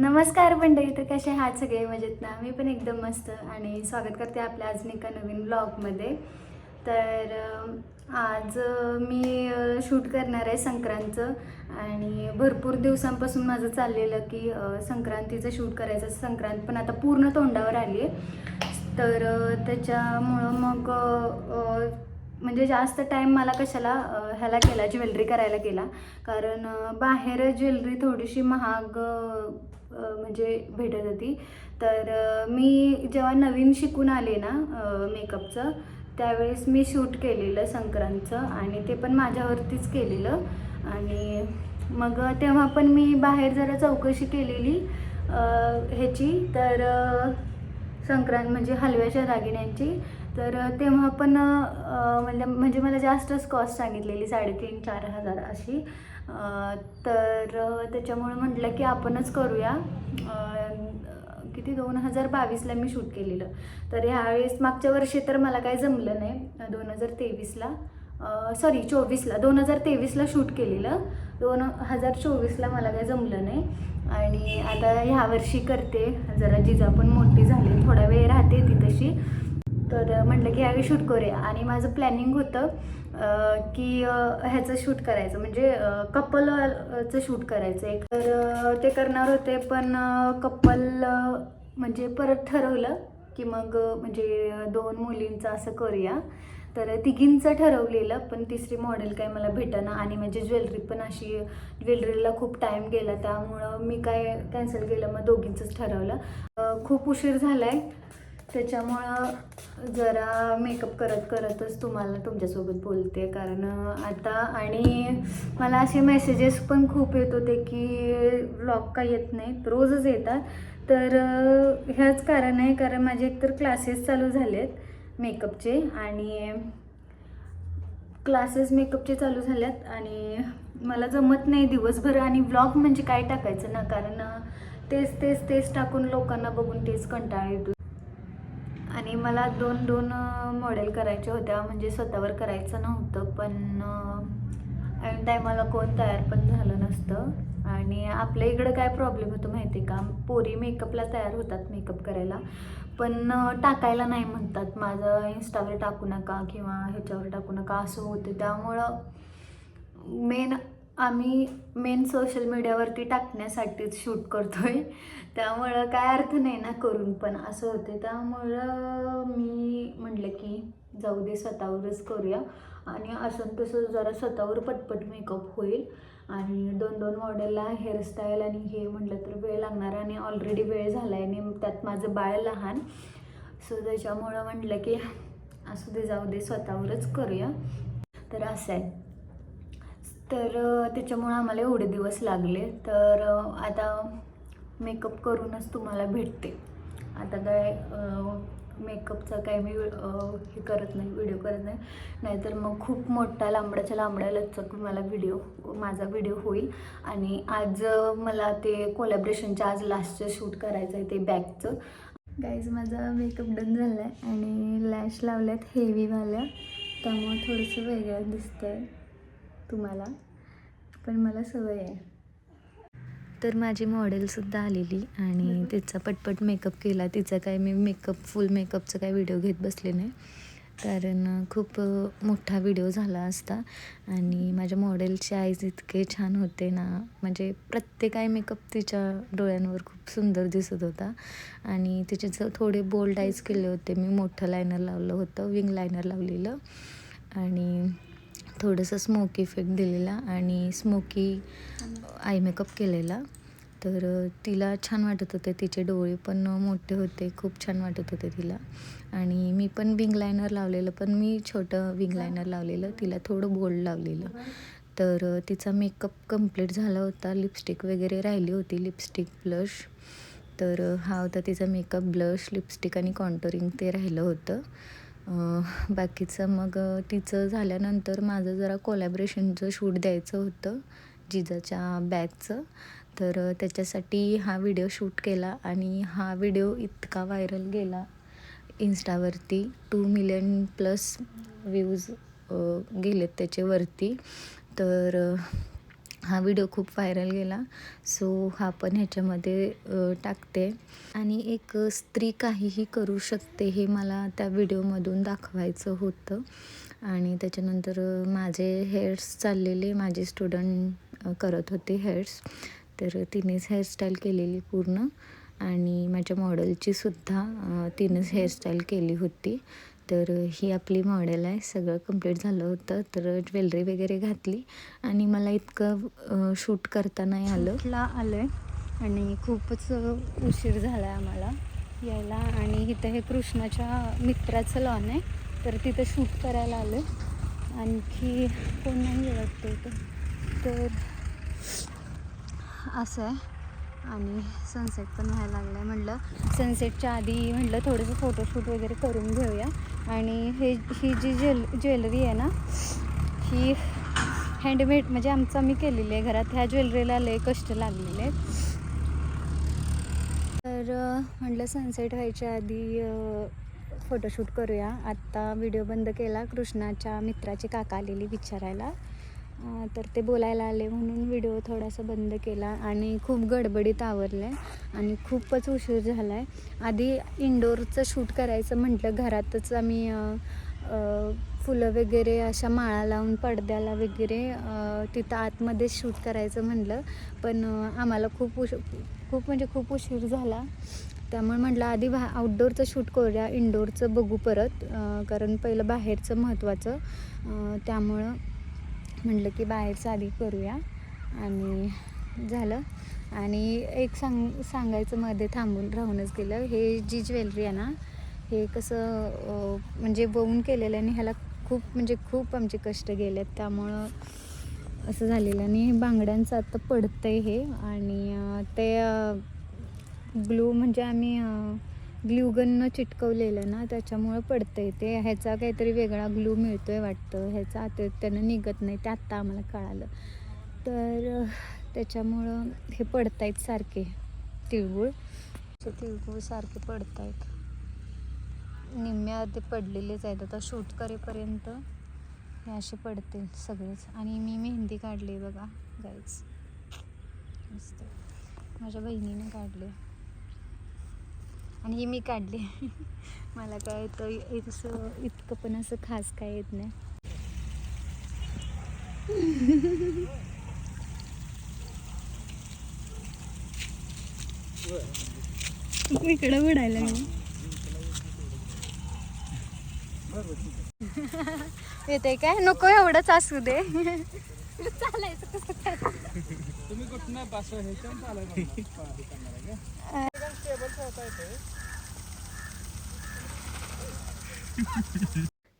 नमस्कार मंडळी तर कसे आहात सगळे? मजेत ना? मी पण एकदम मस्त आणि स्वागत करते आपल्या अजून एका नवीन ब्लॉगमध्ये तर आज मी शूट करणार आहे संक्रांतचं आणि भरपूर दिवसांपासून माझं चाललेलं की संक्रांतीचं शूट करायचं. संक्रांत पण आता पूर्ण तोंडावर आली आहे तर त्याच्यामुळं मग म्हणजे जास्त टाईम मला कशाला ह्याला केला ज्वेलरी करायला केला. कारण बाहेर ज्वेलरी थोडीशी महाग म्हणजे भेटत होती. तर मी जेव्हा नवीन शिकून आले ना मेकअपचं त्यावेळेस मी शूट केलेलं संक्रांतचं आणि ते पण माझ्यावरतीच केलेलं. आणि मग तेव्हा पण मी बाहेर जरा चौकशी केलेली ह्याची. तर संक्रांत म्हणजे हलव्याच्या दागिन्यांची. तर तेव्हा पण म्हणजे म्हणजे मला जास्तच कॉस्ट सांगितलेली साडेतीन चार हजार अशी. तर त्याच्यामुळे म्हटलं की आपणच करूया. किती? दोन हजार बावीसला मी शूट केलेलं. तर ह्यावेळेस मागच्या वर्षी तर मला काही जमलं नाही. दोन हजार तेवीसला सॉरी चोवीसला दोन हजार तेवीसला शूट केलेलं. दोन हजार चोवीसला मला काही जमलं नाही. आणि आता ह्या वर्षी करते. जरा जिजा पण मोठी झाली थोडा वेळ राहते ती तशी. तर म्हटलं की यावेळी शूट करूया. आणि माझं प्लॅनिंग होतं की ह्याचं शूट करायचं. म्हणजे कपलचं शूट करायचं. एक तर ते करणार होते पण कपल म्हणजे परत ठरवलं की मग म्हणजे दोन मुलींचं असं करूया. तर तिघींचं ठरवलेलं पण तिसरी मॉडेल काय मला भेटेना. आणि माझी ज्वेलरी पण अशी ज्वेलरीला खूप टाईम गेला. त्यामुळं मी काय कॅन्सल केलं मग दोघींचंच ठरवलं. खूप उशीर झाला आहे त्याच्यामुळं जरा मेकअप करत करतच तुम्हाला तुमच्यासोबत बोलते. कारण आता आणि मला असे मेसेजेस पण खूप येत होते की व्लॉग का येत नाहीत. रोजच येतात. तर ह्याच कारण आहे. कारण माझे एकतर क्लासेस चालू झालेत मेकअपचे आणि क्लासेस मेकअपचे चालू झाल्यात. आणि मला जमत नाही दिवसभर. आणि ब्लॉग म्हणजे काय टाकायचं ना? कारण तेच तेच तेच टाकून लोकांना बघून तेच कंटाळा येतो. आणि मला दोन दोन मॉडेल करायच्या होत्या. म्हणजे स्वतःवर करायचं नव्हतं पण ऐन टायमाला कोण तयार पण झालं नसतं. आणि आपल्या इकडं काय प्रॉब्लेम होतो माहिती आहे का? पोरी मेकअपला तयार होतात मेकअप करायला. पण टाकायला नाही म्हणतात. माझं इन्स्टावर टाकू नका किंवा ह्याच्यावर टाकू नका असं होतं. त्यामुळं मेन आम्ही मेन सोशल मीडियावरती टाकण्यासाठीच शूट करतो आहे त्यामुळं काय अर्थ नाही ना करून पण असं होते त्यामुळं मी म्हटलं की जाऊ दे स्वतःवरच करूया. आणि असं तसं जरा स्वतःवर पटपट मेकअप होईल. आणि दोन दोन मॉडेलला हेअरस्टाईल आणि हे म्हटलं तर वेळ लागणार आणि ऑलरेडी वेळ झाला आहे आणि त्यात माझं बाळ लहान. सो त्याच्यामुळं म्हटलं की असू दे जाऊ दे स्वतःवरच करूया. तर असं आहे. तर त्याच्यामुळं आम्हाला एवढे दिवस लागले. तर आता मेकअप करूनच तुम्हाला भेटते. आता काय मेकअपचा काय मी हे करत नाही व्हिडिओ करत नाही. नाहीतर मग खूप मोठा लांबड्याच्या लांबड्या लचक मला व्हिडिओ माझा व्हिडिओ होईल. आणि आज मला ते कोलॅबरेशनच्या आज लास्टचं शूट करायचं आहे ते बॅगचं. गाईज माझा मेकअप डन झाला आहे आणि लॅश लावल्यात हेवीवाल्या त्यामुळे थोडंसं वेगळं दिसतं आहे तुम्हाला पण मला सवय आहे. तर माझी मॉडेलसुद्धा आलेली आणि तिचा पटपट मेकअप केला. तिचा काय मी मेकअप फुल मेकअपचा काय व्हिडिओ घेत बसले नाही. कारण खूप मोठा व्हिडिओ झाला असता आणि माझ्या मॉडेलचे आईज इतके छान होते ना म्हणजे प्रत्येक आय मेकअप तिच्या डोळ्यांवर खूप सुंदर दिसत होता. आणि तिचे ज थोडे बोल्ड आईज केले होते. मी मोठं लायनर लावलं होतं विंग लायनर लावलेलं. आणि थोडंसं स्मोकी इफेक्ट दिलेला आणि स्मोकी आय मेकअप केलेला. तर तिला छान वाटत होते तिचे डोळे पण मोठे होते खूप छान वाटत होते तिला. आणि मी पण विंग लायनर लावलेलं पण मी छोटं विंग लायनर लावलेलं तिला थोडं बोल्ड लावलेलं. तर तिचा मेकअप कंप्लीट झाला होता लिपस्टिक वगैरे राहिली होती लिपस्टिक ब्लश तर हा होता तिचा मेकअप ब्लश लिपस्टिक आणि कॉन्टोरिंग ते राहिलं होतं. बाकीचं मग तिचं झाल्यानंतर माझं जरा कोलॅबरेशनचं शूट द्यायचं होतं जिजाच्या बॅगचं तर त्याच्यासाठी हा व्हिडिओ शूट केला आणि हा व्हिडिओ इतका व्हायरल गेला इन्स्टावरती टू मिलियन प्लस व्ह्यूज गेलेत त्याच्यावरती तर हा व्हिडिओ खूप व्हायरल गेला. सो हा पण ह्याच्यामध्ये टाकते. आणि एक स्त्री काहीही करू शकते हे मला त्या व्हिडिओमधून दाखवायचं होतं. आणि त्याच्यानंतर माझे हेअर्स चाललेले माझे स्टुडंट करत होते हेअर्स तर तिनेच हेअरस्टाईल केलेली पूर्ण. आणि माझ्या मॉडेलचीसुद्धा तिनंच हेअरस्टाईल केली होती. तर ही आपली मॉडेल आहे. सगळं कंप्लीट झालं होतं तर ज्वेलरी वगैरे घातली आणि मला इतकं शूट करता नाही आलं. ला आलं आहे आणि खूपच उशीर झाला आहे आम्हाला यायला. आणि इथं हे कृष्णाच्या मित्राचं लॉन आहे तर तिथं शूट करायला आलं आणखी कोण नाही वाटतं तर असं आहे. आणि सनसेट पण व्हायला लागला आहे म्हटलं सनसेटच्या आधी म्हटलं थोडंसं फोटोशूट वगैरे करून घेऊया. आणि हे ही जी ज्वेल ज्वेलरी आहे ना ही हँडमेड म्हणजे आमचं आम्ही केलेली आहे घरात. ह्या ज्वेलरीला लय कष्ट लागलेले आहेत. तर म्हटलं सनसेट व्हायच्या आधी फोटोशूट करूया. आत्ता व्हिडिओ बंद केला कृष्णाच्या मित्राची काका आलेली विचारायला. तर ते बोलायला आले म्हणून व्हिडिओ थोडासा बंद केला आणि खूप गडबडीत आवरलं आहे आणि खूपच उशीर झाला आहे आधी इंडोरचं शूट करायचं म्हटलं घरातच आम्ही फुलं वगैरे अशा माळा लावून पडद्याला वगैरे तिथं आतमध्ये शूट करायचं म्हटलं. पण आम्हाला खूप उश खूप म्हणजे खूप उशीर झाला. त्यामुळे म्हटलं आधी भा आउटडोअरचं शूट करूया इंडोरचं बघू परत कारण पहिलं बाहेरचं महत्त्वाचं त्यामुळं म्हटलं की बाहेरचं आधी करूया. आणि झालं. आणि एक सांग सांगायचं मध्ये थांबून राहूनच गेलं. हे जी ज्वेलरी आहे ना हे कसं म्हणजे बवून केलेलं आहे आणि ह्याला खूप म्हणजे खूप आमचे कष्ट गेले आहेत त्यामुळं असं झालेलं आणि बांगड्यांचं आता पडतं आहे हे. आणि ते ग्लू म्हणजे आम्ही ग्लूगननं चिटकवलेलं ना त्याच्यामुळं पडतं आहे ते. ह्याचा काहीतरी वेगळा ग्लू मिळतो आहे वाटतं. ह्याचा आता त्यानं निघत नाही ते आत्ता आम्हाला कळालं. तर त्याच्यामुळं हे पडत आहेत सारखे तिळगुळ. ते तिळगुळ सारखे पडत आहेत निम्म्या ते पडलेलेच आहेत. आता शूट करेपर्यंत हे असे पडतील सगळेच. आणि मी मेहंदी काढली बघा गाईच मस्त. माझ्या बहिणीने काढले आणि ही मी काढली. मला काय येतं इतकं इतकं पण असं खास काय येत नाही. इकडं उडायला येते काय? नको एवढंच असू दे. चालायचं कसं काय तुम्ही कुठनं पास ह्याच्यावर चालायचं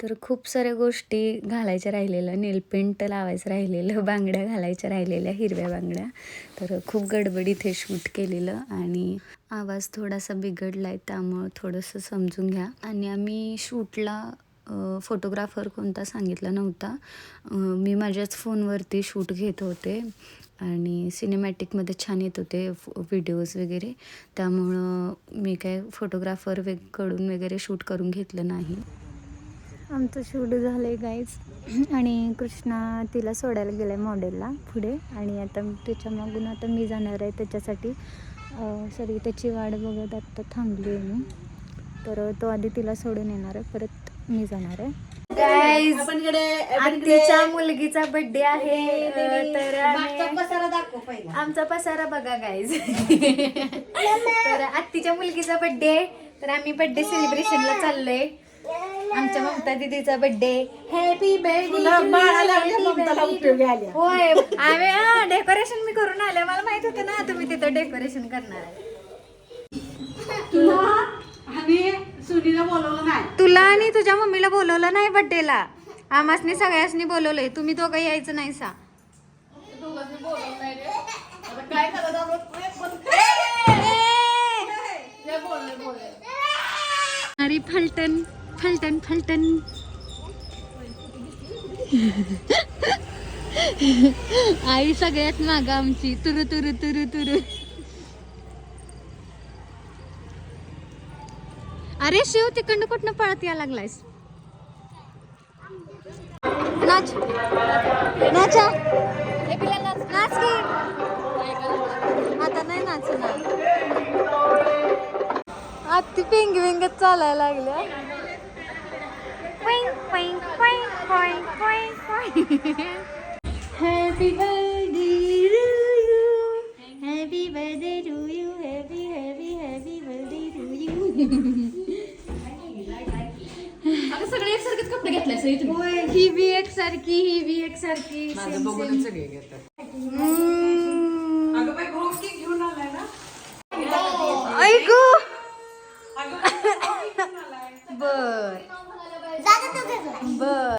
तर खूप साऱ्या गोष्टी घालायच्या राहिलेल्या नेलपेंट लावायचं राहिलेलं बांगड्या घालायच्या राहिलेल्या हिरव्या बांगड्या. तर खूप गडबडीत हे शूट केलेलं आणि आवाज थोडासा बिघडला आहे त्यामुळं थोडंसं समजून घ्या. आणि आम्ही शूटला फोटोग्राफर कोणता सांगितला नव्हता. मी माझ्याच फोनवरती शूट घेत होते आणि सिनेमॅटिकमध्ये छान येत होते व्हिडिओज वगैरे. त्यामुळं मी काय फोटोग्राफर वेगकडून वगैरे शूट करून घेतलं नाही. आमचं शूट झालं आहे गाईज आणि कृष्णा तिला सोडायला गेला आहे मॉडेलला पुढे. आणि आता त्याच्या मागून आता मी जाणार आहे त्याच्यासाठी. सॉरी त्याची वाट बघत आत्ता थांबली आहे मी. तर तो आधी तिला सोडून येणार आहे. परत मी जाणार आहे. गाईज आत्तीच्या मुलगीचा बर्थडे आहे. तर आम्ही- आमचा पसारा बघा गाईज तर आत्तीच्या मुलगीचा बर्थडे तर आम्ही बर्थडे सेलिब्रेशनला चाललोय. आमच्या ममता दिदीचा बर्थडे हॅपी बर्थडे होय. आम्ही डेकोरेशन मी करून आले. मला माहीत होतं ना तुम्ही तिथं डेकोरेशन करणार आहे. आम्ही सुनीला बोलवलं नाही. तुला आणि तुझ्या मम्मीला बोलवलं नाही बर्थडेला आमासनी सगळ्यासनी बोलवलंय. तुम्ही दोघं यायचं नाही सा. काय अरे फलटण फलटण फलटण. आई सगळ्यात माग आमची. तुरु तुरु तुरु तुरु. अरे शिव तिकडनं कुठनं पळत या लागलायस? नाच. नाचा. नाच नाच की. आता नाही नाचणार. आत्ती पेंगी वेंगत चालायला लागल्या हॅपी बर्थडे ही बी एक सारखी ही बी एक सारखी. माझं बघून सगळे घेतात. हम्म. अगं बाई भाऊ की घेऊन आलाय ना? ऐकू. अगं बाई, भाऊ की घेऊन आलाय. बर. बर.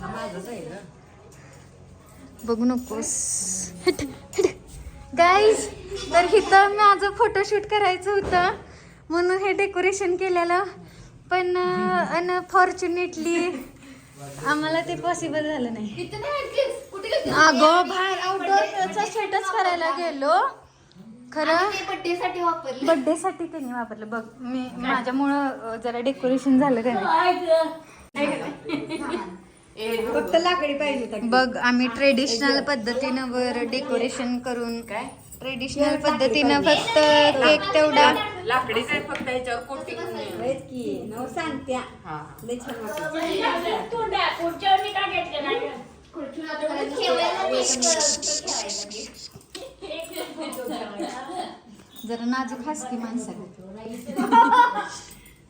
हा माझाच आहे ग. बघू नकोस. गाईज तर इथं माझं फोटोशूट करायचं होतं. म्हणून हे डेकोरेशन केलेलं. पण अनफॉर्च्युनेटली आम्हाला ते पॉसिबल झालं नाही. अगं बाहेर आउटडोअरचा स्टेटस करायला गेलो. खरं बर्थडे साठी वापरले. बर्थडे साठी त्यांनी वापरलं. बघ मी माझ्यामुळं जरा डेकोरेशन झालं का फक्त लाकडी पाहिजे बघ आम्ही ट्रेडिशनल पद्धतीनं वर डेकोरेशन करून काय? ट्रेडिशनल पद्धतीनं फक्त केक तेवढा लाकडीच आहे फक्त याच्यावर कोटिंग की नव सांगत्या हा लय छान वाटतं जरा नाजूक हास की माणसाला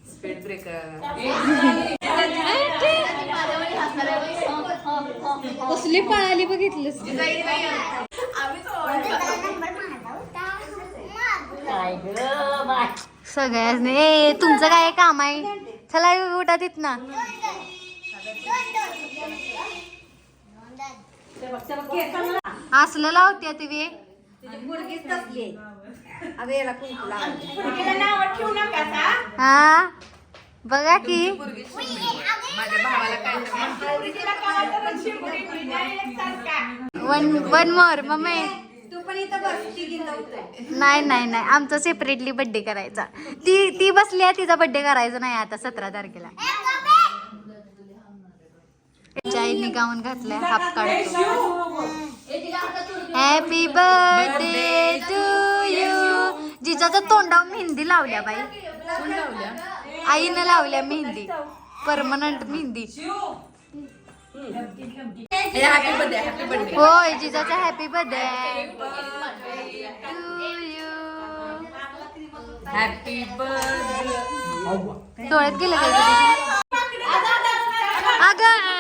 स्पीड ब्रेकर कसली पळाली बघितलंस सगळ्याच ए तुमचं काय काम आहे? चला उठा तिथ ना असलं लावत्या तुम्ही मुलगीच तसली अगं याला कुंकू हा? बघा की. माझ्या भावाला काय वन वन मोर मम्मी. तू पण इथं बस नाही नाही नाही. आमचा सेपरेटली बर्थडे करायचा. ती ती बसली आहे तिचा बर्थडे करायचा नाही आता सतरा तारखेला. आईने गाऊन घातलाय हाफ काढतो. हॅपी बर्थडे टू यू जिजाच्या तोंडावर मेहंदी लावल्या बाई. आईनं लावल्या mehndi. Permanent mehndi. Happy birthday happy birthday होय जिजाचा happy birthday to you happy birthday डोळ्यात गेलं काय अगं!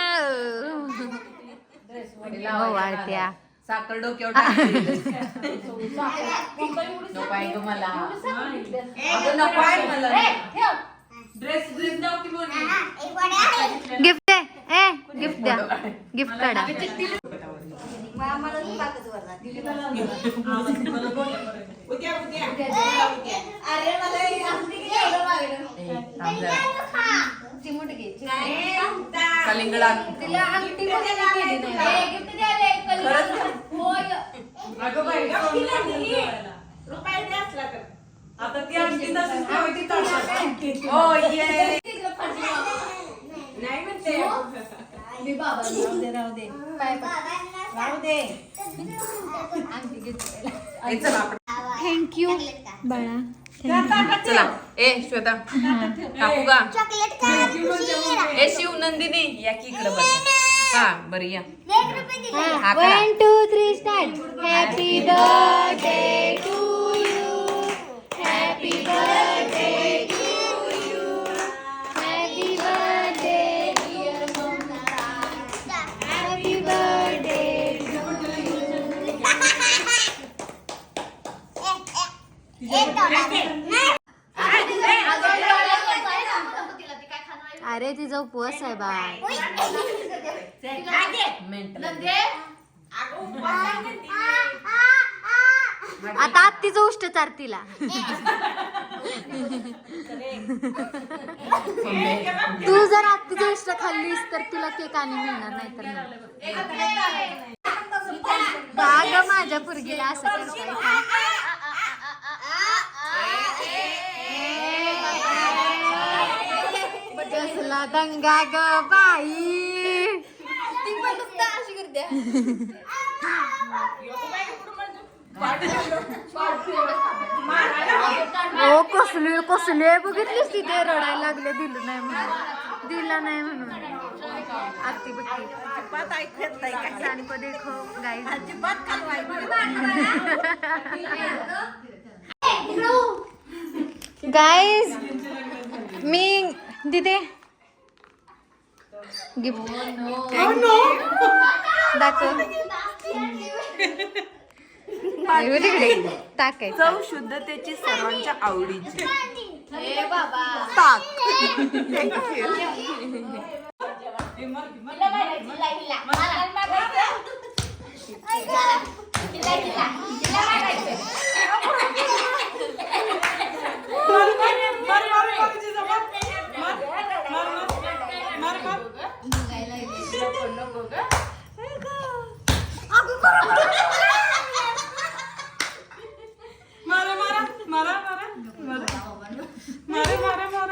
वाढत्या साखर डोक्यावर ग मला. अगं मला. ड्रेस ड्रेस गिफ्ट आहे ए गिफ्ट द्या. गिफ्ट काढा आम्हाला तू कागद वरला अरे मला हे असली की एवढं लागलं. थांब जरा. ती मोठी घ्यायची. कलिंगड आण. तिला अंगठी पण केली नाही. हे gift द्यायला एक कलिंगड. होय. Oh, yeah. मी बाबा राहू दे राहू दे. पाय पड. राहू दे. अंगठी घेतली. ए, चला आपण. थँक्यू बाळा चला ए श्वेता. काकू का? ए शिव नंदिनी या की इकडे हा बरं या. हा करा. One two three start happy birthday to चारतीला तू जर आत्तीचं उष्ट खाल्लीस तर तुला केक आणि मिळणार नाही तर बाग माझ्या पुरगीला असं करताय का? कसला दंगा ग बाई. ती पण अशी करते. ओ कसले कसले बघितलीस तिथे रडायला लागले दिलं नाही म्हणून दिला नाही म्हणून बघती अजिबात ऐकत नाही काय देखो गाइस अजिबात गाइस मी दिदे गिफ्ट दाखव हे टाकायचं. चव शुद्धतेची सर्वांच्या आवडीची. ताक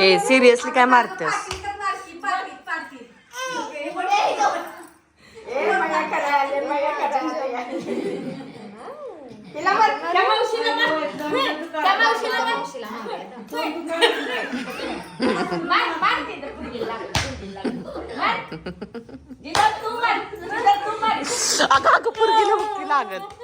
ए सिरियसली काय मारतेस अगं अगं पुरगीला मुक्की लागत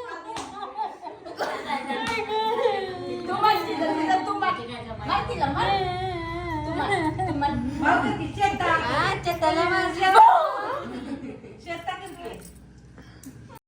mau ke ya está. Ah, ya está la